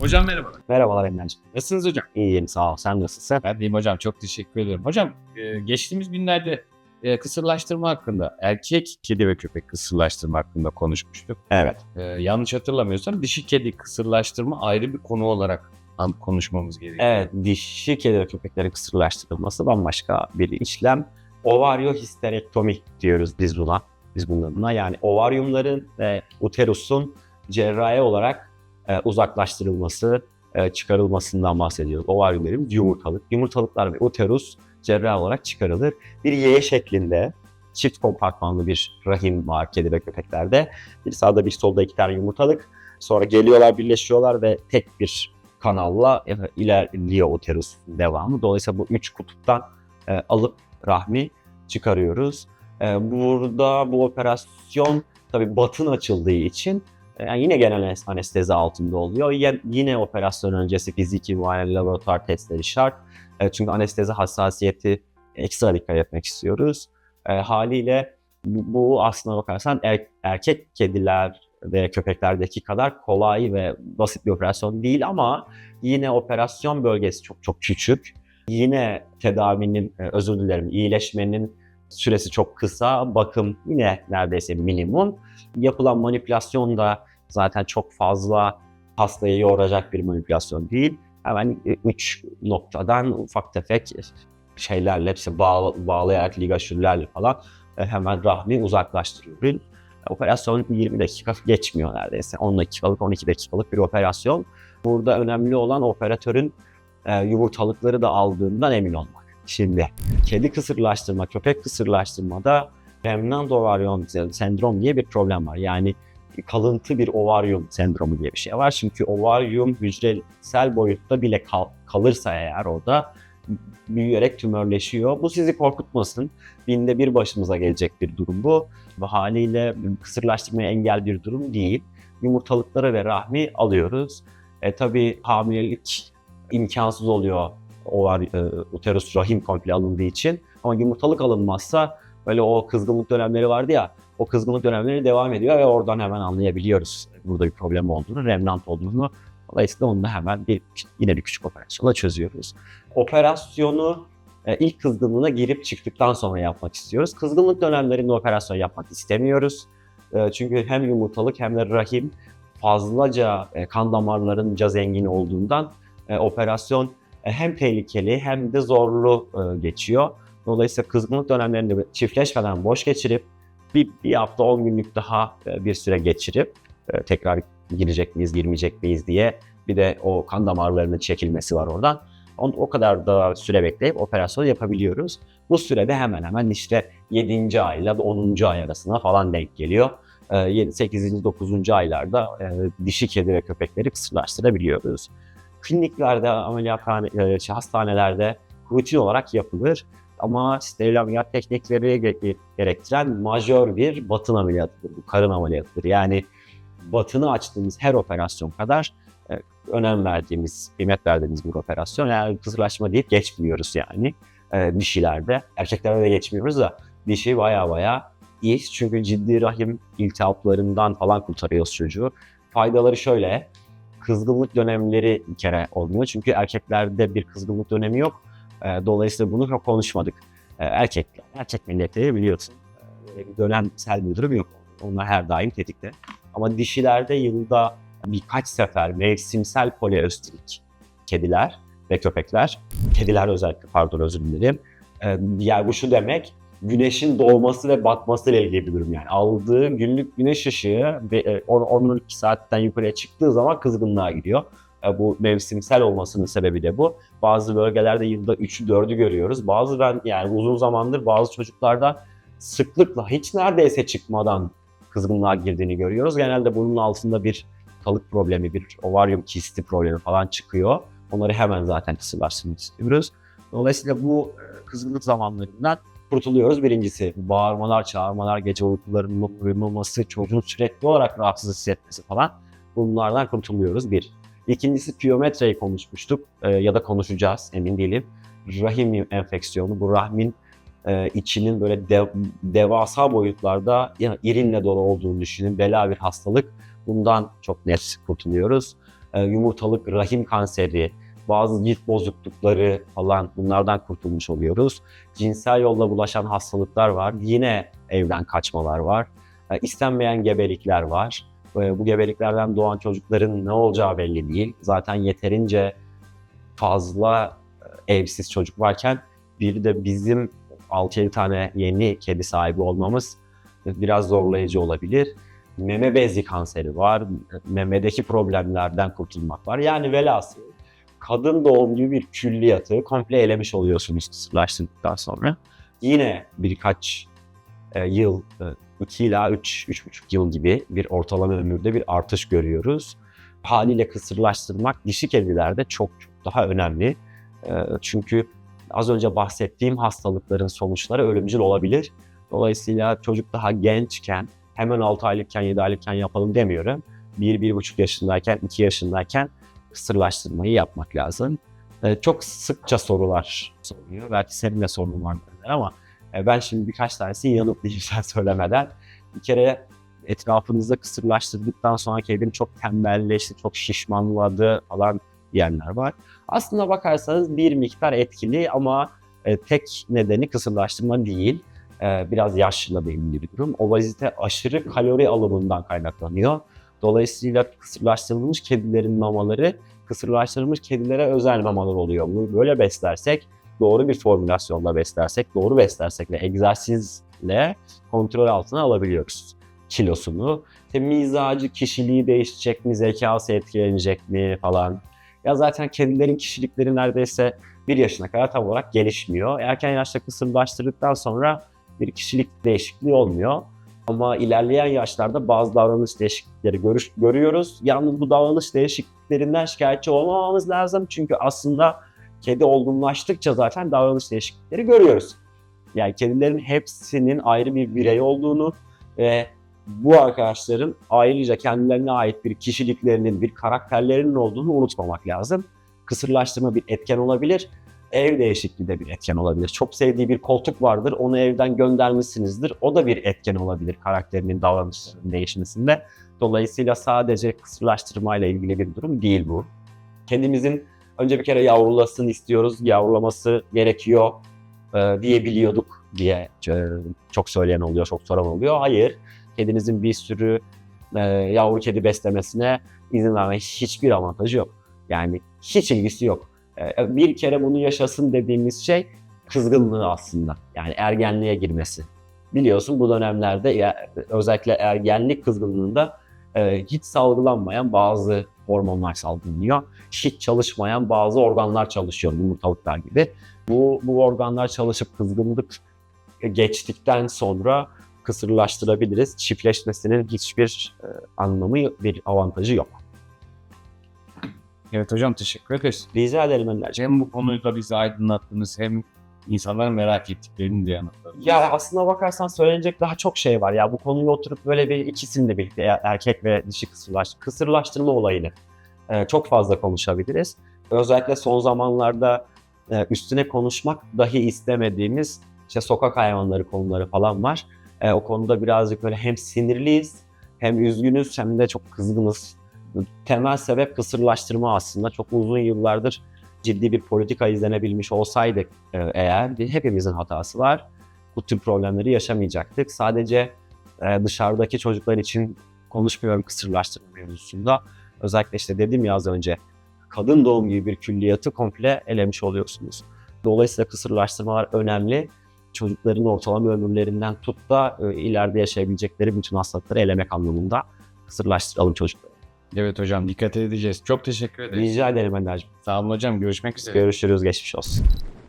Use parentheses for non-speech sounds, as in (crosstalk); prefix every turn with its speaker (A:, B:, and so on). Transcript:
A: Hocam merhabalar.
B: Merhabalar Emre'ciğim.
A: Nasılsınız hocam?
B: İyiyim sağ ol. Sen nasılsın?
A: Ben deyim hocam. Çok teşekkür ederim. Hocam e, geçtiğimiz günlerde e, kısırlaştırma hakkında, erkek kedi ve köpek kısırlaştırma hakkında konuşmuştuk.
B: Evet.
A: E, yanlış hatırlamıyorsam dişi kedi kısırlaştırma ayrı bir konu olarak konuşmamız gerekiyor.
B: Evet, dişi kedi ve köpeklerin kısırlaştırılması bambaşka bir işlem. Ovaryo histerektomi diyoruz biz buna. Biz bunun adına yani ovaryumların ve uterusun cerrahi olarak e, uzaklaştırılması, e, çıkarılmasından bahsediyoruz. Ovaryumların yumurtalık, yumurtalıklar ve uterus cerrahi olarak çıkarılır. Bir Y şeklinde çift kompartmanlı bir rahim var kedi ve köpeklerde. Bir sağda bir solda iki tane yumurtalık. Sonra geliyorlar, birleşiyorlar ve tek bir kanalla e, ilerliyor uterus devamı. Dolayısıyla bu üç kutuptan e, alıp rahmi çıkarıyoruz. E, burada bu operasyon tabii batın açıldığı için yani yine genel anestezi altında oluyor. Yine operasyon öncesi fiziki muayene laboratuvar testleri şart. E, çünkü anestezi hassasiyeti ekstra dikkat etmek istiyoruz. E, haliyle bu, bu aslına bakarsan er- erkek kediler ve köpeklerdeki kadar kolay ve basit bir operasyon değil ama yine operasyon bölgesi çok çok küçük. Yine tedavinin, e, özür dilerim, iyileşmenin süresi çok kısa, bakım yine neredeyse minimum. Yapılan manipülasyon da zaten çok fazla hastayı yoracak bir manipülasyon değil. Hemen e, üç noktadan ufak tefek şeylerle, işte bağ, bağlayarak ligaşürlerle falan e, hemen rahmi uzaklaştırıyoruz. Operasyon 20 dakika geçmiyor neredeyse. 10 dakikalık, 12 dakikalık bir operasyon. Burada önemli olan operatörün e, yumurtalıkları da aldığından emin olmak. Şimdi kedi kısırlaştırma, köpek kısırlaştırmada remnant ovaryon sendrom diye bir problem var. Yani kalıntı bir ovaryum sendromu diye bir şey var. Çünkü ovaryum hücresel boyutta bile kal- kalırsa eğer orada büyüyerek tümörleşiyor. Bu sizi korkutmasın. Binde bir başımıza gelecek bir durum bu. Ve haliyle kısırlaştırmaya engel bir durum değil. Yumurtalıkları ve rahmi alıyoruz. E, tabii hamilelik imkansız oluyor ovar, e, uterus rahim komple alındığı için. Ama yumurtalık alınmazsa böyle o kızgınlık dönemleri vardı ya o kızgınlık dönemleri devam ediyor ve oradan hemen anlayabiliyoruz burada bir problem olduğunu, remnant olduğunu. Dolayısıyla onu da hemen bir yine bir küçük operasyonla çözüyoruz. Operasyonu e, ilk kızgınlığına girip çıktıktan sonra yapmak istiyoruz. Kızgınlık dönemlerinde operasyon yapmak istemiyoruz. E, çünkü hem yumurtalık hem de rahim fazlaca e, kan damarlarınca zengin olduğundan operasyon hem tehlikeli hem de zorlu geçiyor. Dolayısıyla kızgınlık dönemlerinde çiftleşmeden boş geçirip bir, bir hafta 10 günlük daha e, bir süre geçirip e, tekrar girecek miyiz girmeyecek miyiz diye bir de o kan damarlarının çekilmesi var oradan. O, o kadar da süre bekleyip operasyon yapabiliyoruz. Bu sürede hemen hemen işte 7. ay ile 10. ay arasına falan denk geliyor. 8. 9. aylarda e, dişi kedi ve köpekleri kısırlaştırabiliyoruz. Kliniklerde, ameliyathane, e, hastanelerde rutin olarak yapılır. Ama steril ameliyat teknikleri ge- gerektiren majör bir batın ameliyatıdır. Bu karın ameliyatıdır. Yani batını açtığımız her operasyon kadar e, önem verdiğimiz, kıymet verdiğimiz bir operasyon. Yani kısırlaşma deyip geçmiyoruz yani e, dişilerde. Erkeklerde de geçmiyoruz da dişi baya baya iyi. Çünkü ciddi rahim iltihaplarından falan kurtarıyoruz çocuğu. Faydaları şöyle, kızgınlık dönemleri bir kere olmuyor. Çünkü erkeklerde bir kızgınlık dönemi yok. E, dolayısıyla bunu çok konuşmadık. E, erkekler, erkek milleti biliyorsun. böyle bir dönemsel bir durum yok. Onlar her daim tetikte. Ama dişilerde yılda birkaç sefer mevsimsel poliöstrik kediler ve köpekler, kediler özellikle pardon özür dilerim. E, yani bu şu demek, güneşin doğması ve batması ile ilgili bir durum yani. Aldığı günlük güneş ışığı ve e, 10-12 saatten yukarıya çıktığı zaman kızgınlığa gidiyor. E, bu mevsimsel olmasının sebebi de bu. Bazı bölgelerde yılda 3'ü 4'ü görüyoruz. Bazı ben yani uzun zamandır bazı çocuklarda sıklıkla hiç neredeyse çıkmadan kızgınlığa girdiğini görüyoruz. Genelde bunun altında bir kalık problemi, bir ovaryum kisti problemi falan çıkıyor. Onları hemen zaten kısırlaştırmak istiyoruz. Dolayısıyla bu e, kızgınlık zamanlarından kurtuluyoruz. Birincisi bağırmalar, çağırmalar, gece uykularının uyumaması, çocuğun sürekli olarak rahatsız hissetmesi falan bunlardan kurtuluyoruz bir. İkincisi piyometreyi konuşmuştuk e, ya da konuşacağız emin değilim. Rahim enfeksiyonu bu rahmin e, içinin böyle dev, devasa boyutlarda ya, irinle dolu olduğunu düşünün. Bela bir hastalık. Bundan çok net kurtuluyoruz. e, yumurtalık rahim kanseri, bazı cilt bozuklukları falan bunlardan kurtulmuş oluyoruz. Cinsel yolla bulaşan hastalıklar var. Yine evden kaçmalar var. E, istenmeyen gebelikler var. E, bu gebeliklerden doğan çocukların ne olacağı belli değil. Zaten yeterince fazla e, evsiz çocuk varken bir de bizim 6-7 tane yeni kedi sahibi olmamız biraz zorlayıcı olabilir. Meme bezi kanseri var, memedeki problemlerden kurtulmak var. Yani velhasıl kadın doğum gibi bir külliyatı komple elemiş oluyorsunuz kısırlaştırdıktan sonra. Yine birkaç e, yıl, 2 ila 3, 3,5 yıl gibi bir ortalama ömürde bir artış görüyoruz. Haliyle kısırlaştırmak dişi kedilerde çok çok daha önemli. E, çünkü az önce bahsettiğim hastalıkların sonuçları ölümcül olabilir. Dolayısıyla çocuk daha gençken, hemen 6 aylıkken, 7 aylıkken yapalım demiyorum. 1-1,5 yaşındayken, 2 yaşındayken kısırlaştırmayı yapmak lazım. Ee, çok sıkça sorular soruyor. Belki senin de sorunun var ama e, ben şimdi birkaç tanesini yanıtlayayım (laughs) sen söylemeden. Bir kere etrafınızda kısırlaştırdıktan sonra kedinin çok tembelleşti, çok şişmanladı falan diyenler var. Aslına bakarsanız bir miktar etkili ama e, tek nedeni kısırlaştırma değil. E, biraz yaşla da ilgili durum. Obezite aşırı kalori alımından kaynaklanıyor. Dolayısıyla kısırlaştırılmış kedilerin mamaları kısırlaştırılmış kedilere özel mamalar oluyor. Böyle beslersek, doğru bir formülasyonla beslersek, doğru beslersek ve egzersizle kontrol altına alabiliyoruz kilosunu. İşte mizacı, kişiliği değişecek mi, zekası etkilenecek mi falan. Ya zaten kedilerin kişilikleri neredeyse bir yaşına kadar tam olarak gelişmiyor. Erken yaşta kısırlaştırdıktan sonra bir kişilik değişikliği olmuyor. Ama ilerleyen yaşlarda bazı davranış değişiklikleri görüş, görüyoruz. Yalnız bu davranış değişikliklerinden şikayetçi olmamamız lazım. Çünkü aslında kedi olgunlaştıkça zaten davranış değişiklikleri görüyoruz. Yani kedilerin hepsinin ayrı bir birey olduğunu ve bu arkadaşların ayrıca kendilerine ait bir kişiliklerinin, bir karakterlerinin olduğunu unutmamak lazım. Kısırlaştırma bir etken olabilir ev değişikliği de bir etken olabilir. Çok sevdiği bir koltuk vardır, onu evden göndermişsinizdir. O da bir etken olabilir karakterinin davranışının değişmesinde. Dolayısıyla sadece kısırlaştırmayla ilgili bir durum değil bu. Kendimizin önce bir kere yavrulasın istiyoruz, yavrulaması gerekiyor e, diyebiliyorduk diye e, çok söyleyen oluyor, çok soran oluyor. Hayır, kedinizin bir sürü e, yavru kedi beslemesine izin verme hiçbir avantajı yok. Yani hiç ilgisi yok e, bir kere bunu yaşasın dediğimiz şey kızgınlığı aslında. Yani ergenliğe girmesi. Biliyorsun bu dönemlerde özellikle ergenlik kızgınlığında e, hiç salgılanmayan bazı hormonlar salgılanıyor. Hiç çalışmayan bazı organlar çalışıyor yumurtalıklar gibi. Bu, bu organlar çalışıp kızgınlık geçtikten sonra kısırlaştırabiliriz. Çiftleşmesinin hiçbir e, anlamı, bir avantajı yok.
A: Evet hocam teşekkür ederiz.
B: Rica ederim Önderciğim.
A: Hem bu konuyu da bizi aydınlattınız hem insanların merak ettiklerini de yanıtladınız.
B: Ya aslına bakarsan söylenecek daha çok şey var. Ya bu konuyu oturup böyle bir ikisini de birlikte er- erkek ve dişi kısırlaş, kısırlaştırma olayını e, çok fazla konuşabiliriz. Özellikle son zamanlarda e, üstüne konuşmak dahi istemediğimiz işte sokak hayvanları konuları falan var. E, o konuda birazcık böyle hem sinirliyiz hem üzgünüz hem de çok kızgınız. Temel sebep kısırlaştırma aslında. Çok uzun yıllardır ciddi bir politika izlenebilmiş olsaydık e, eğer hepimizin hatası var. Bu tür problemleri yaşamayacaktık. Sadece e, dışarıdaki çocuklar için konuşmuyorum kısırlaştırma mevzusunda. Özellikle işte dedim ya az önce kadın doğum gibi bir külliyatı komple elemiş oluyorsunuz. Dolayısıyla kısırlaştırmalar önemli. Çocukların ortalama ömürlerinden tut da e, ileride yaşayabilecekleri bütün hastalıkları elemek anlamında kısırlaştıralım çocukları.
A: Evet hocam dikkat edeceğiz. Çok teşekkür ederiz.
B: Rica ederim Ender'cim.
A: Sağ olun hocam. Görüşmek üzere.
B: Görüşürüz. Geçmiş olsun.